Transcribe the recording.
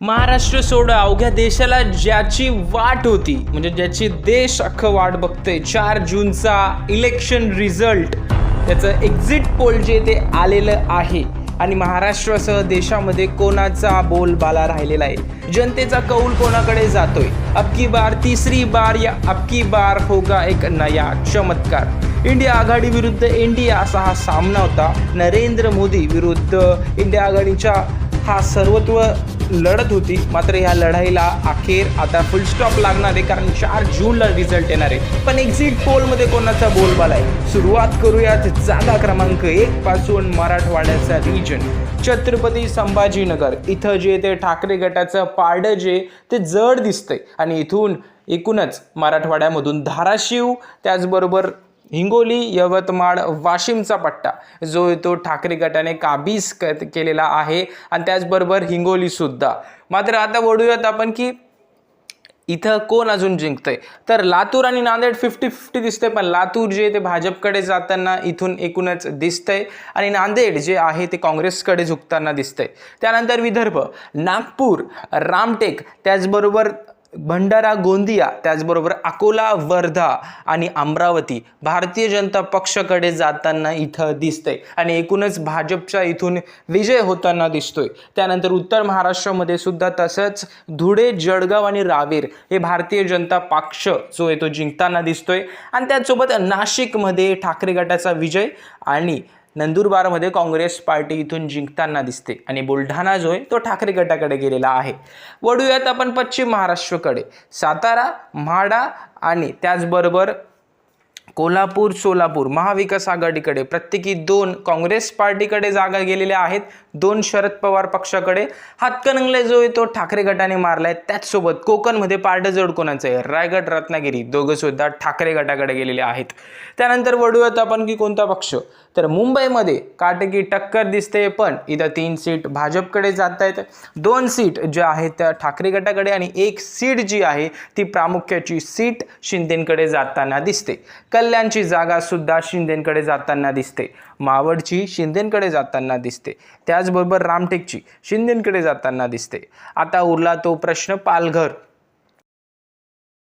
महाराष्ट्र सोडा अवघ्या देशाला ज्याची वाट होती म्हणजे ज्याची देश अख्खं वाट बघतोय चार जूनचा इलेक्शन रिझल्ट त्याचं एक्झिट पोल जे ते आलेलं आहे. आणि महाराष्ट्रासह देशामध्ये कोणाचा बोलबाला राहिलेला आहे? जनतेचा कौल कोणाकडे जातोय? अबकी बार तिसरी बार या अबकी बार होगा एक नया चमत्कार. इंडिया आघाडी विरुद्ध इंडिया असा हा सामना होता. नरेंद्र मोदी विरुद्ध इंडिया आघाडीच्या हा सर्वत्व लढत होती. मात्र या लढाईला अखेर आता फुल स्टॉप लागणार आहे. कारण चार जूनला रिझल्ट येणार आहे. पण एक्झिट पोलमध्ये कोणाचा बोलबाला आहे? सुरुवात करूयात जागा क्रमांक एक पासून मराठवाड्याचा रिजन छत्रपती संभाजीनगर. इथं जे ते ठाकरे गटाचं पारडं जे ते जड दिसतंय. आणि इथून एकूणच मराठवाड्यामधून धाराशिव त्याचबरोबर हिंगोली यवतमाळ वाशिमचा पट्टा जो तो ठाकरे गटाने काबीज क केलेला आहे. आणि त्याचबरोबर हिंगोलीसुद्धा मात्र आता वळूयात आपण की इथं कोण अजून जिंकतंय? तर लातूर आणि नांदेड फिफ्टी फिफ्टी दिसतंय पण लातूर जे ते भाजपकडे जाताना इथून एकूणच दिसतंय. आणि नांदेड जे आहे ते काँग्रेसकडे झुकताना दिसतंय. त्यानंतर विदर्भ नागपूर रामटेक त्याचबरोबर भंडारा गोंदिया त्याचबरोबर अकोला वर्धा आणि अमरावती भारतीय जनता पक्षाकडे जाताना इथं दिसतंय. आणि एकूणच भाजपच्या इथून विजय होताना दिसतोय. त्यानंतर उत्तर महाराष्ट्रामध्ये सुद्धा तसंच धुळे जळगाव आणि रावेर हे भारतीय जनता पक्ष जो आहे तो जिंकताना दिसतोय. आणि त्याचसोबत नाशिकमध्ये ठाकरे गटाचा विजय आणि नंदुरबारमध्ये काँग्रेस पार्टी इथून जिंकताना दिसते आणि बुलढाणा जो आहे तो ठाकरे गटाकडे गेलेला आहे. वळूयात आपण पश्चिम महाराष्ट्राकडे. सातारा म्हाडा आणि त्याचबरोबर कोल्हापूर सोलापूर महाविकास आघाडीकडे प्रत्येकी दोन काँग्रेस पार्टीकडे जागा गेलेल्या आहेत. दोन शरद पवार पक्षाकडे. हातकणंगले जो आहे तो ठाकरे गटाने मारला आहे त्याचसोबत कोकणमध्ये पारडं जड कोणाचं आहे? रायगड रत्नागिरी दोघंसुद्धा ठाकरे गटाकडे गेलेले आहेत. त्यानंतर वळूयात आपण की कोणता पक्ष? तर मुंबईमध्ये काटकी टक्कर दिसते पण इथं तीन सीट भाजपकडे जात आहेत दोन सीट ज्या आहेत त्या ठाकरे गटाकडे आणि एक सीट जी आहे ती प्रामुख्याची सीट शिंदेकडे जाताना दिसते. कल्याणची जागा सुद्धा शिंदेकडे जाताना दिसते. मावळची शिंदेकडे जाताना दिसते. त्याचबरोबर रामटेकची शिंदेकडे जाताना दिसते. आता उरला तो प्रश्न पालघर.